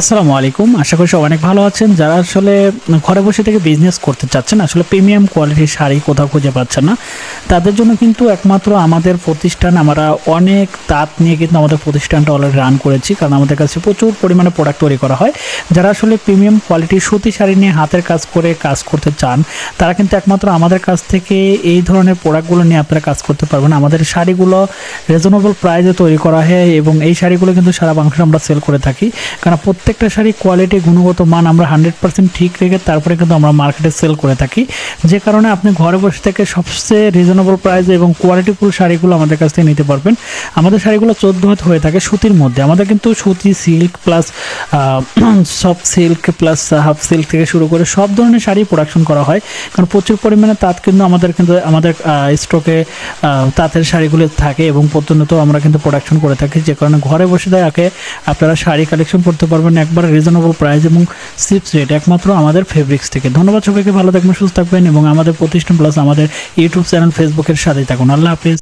আসসালামু আলাইকুম। আশা করি সব অনেক ভালো আছেন। যারা আসলে ঘরে বসে থেকে বিজনেস করতে চাচ্ছেন, আসলে প্রিমিয়াম কোয়ালিটির শাড়ি কোথাও খুঁজে পাচ্ছেন না, তাদের জন্য কিন্তু একমাত্র আমাদের প্রতিষ্ঠান, আমরা অনেক তাঁত নিয়ে কিন্তু আমাদের প্রতিষ্ঠানটা অলরেডি রান করেছি, কারণ আমাদের কাছে প্রচুর পরিমাণে প্রোডাক্ট তৈরি করা হয়। যারা আসলে প্রিমিয়াম কোয়ালিটির সুতি শাড়ি নিয়ে হাতের কাজ করে কাজ করতে চান, তারা কিন্তু একমাত্র আমাদের কাছ থেকে এই ধরনের প্রোডাক্টগুলো নিয়ে আপনারা কাজ করতে পারবেন। আমাদের শাড়িগুলো রিজনেবল প্রাইসে তৈরি করা হয় এবং এই শাড়িগুলো কিন্তু সারা বাংলাদেশে আমরা সেল করে থাকি। কারণ প্রত্যেকটা শাড়ি কোয়ালিটি গুণগত মান আমরা হান্ড্রেড পার্সেন্ট ঠিক রেখে তারপরে কিন্তু আমরা মার্কেটে সেল করে থাকি। যে কারণে আপনি ঘরে বসে থেকে সবচেয়ে রিজনেবল প্রাইসে এবং কোয়ালিটিফুল শাড়িগুলো আমাদের কাছ থেকে নিতে পারবেন। আমাদের শাড়িগুলো চোদ্দ হাত হয়ে থাকে সুতির মধ্যে। আমাদের কিন্তু সুতি silk plus soft silk plus half silk থেকে শুরু করে সব ধরনের শাড়ি প্রোডাকশন করা হয়। কারণ প্রচুর পরিমাণে তাঁত কিন্তু আমাদের কিন্তু, আমাদের স্টকে তাঁতের শাড়িগুলো থাকে এবং প্রতিনিয়ত আমরা কিন্তু প্রোডাকশন করে থাকি। যে কারণে ঘরে বসে থাকে আপনারা শাড়ি কালেকশন করতে পারবেন একবার রিজনেবল প্রাইস এবং সিপস রেট একমাত্র আমাদের ফেব্রিক্স থেকে। ধন্যবাদ সবাইকে, ভালো থাকবেন, সুস্থ থাকবেন এবং আমাদের প্রতিষ্ঠান প্লাস আমাদের ইউটিউব চ্যানেল ফেসবুকের সাথেই থাকুন। আল্লাহ হাফিজ।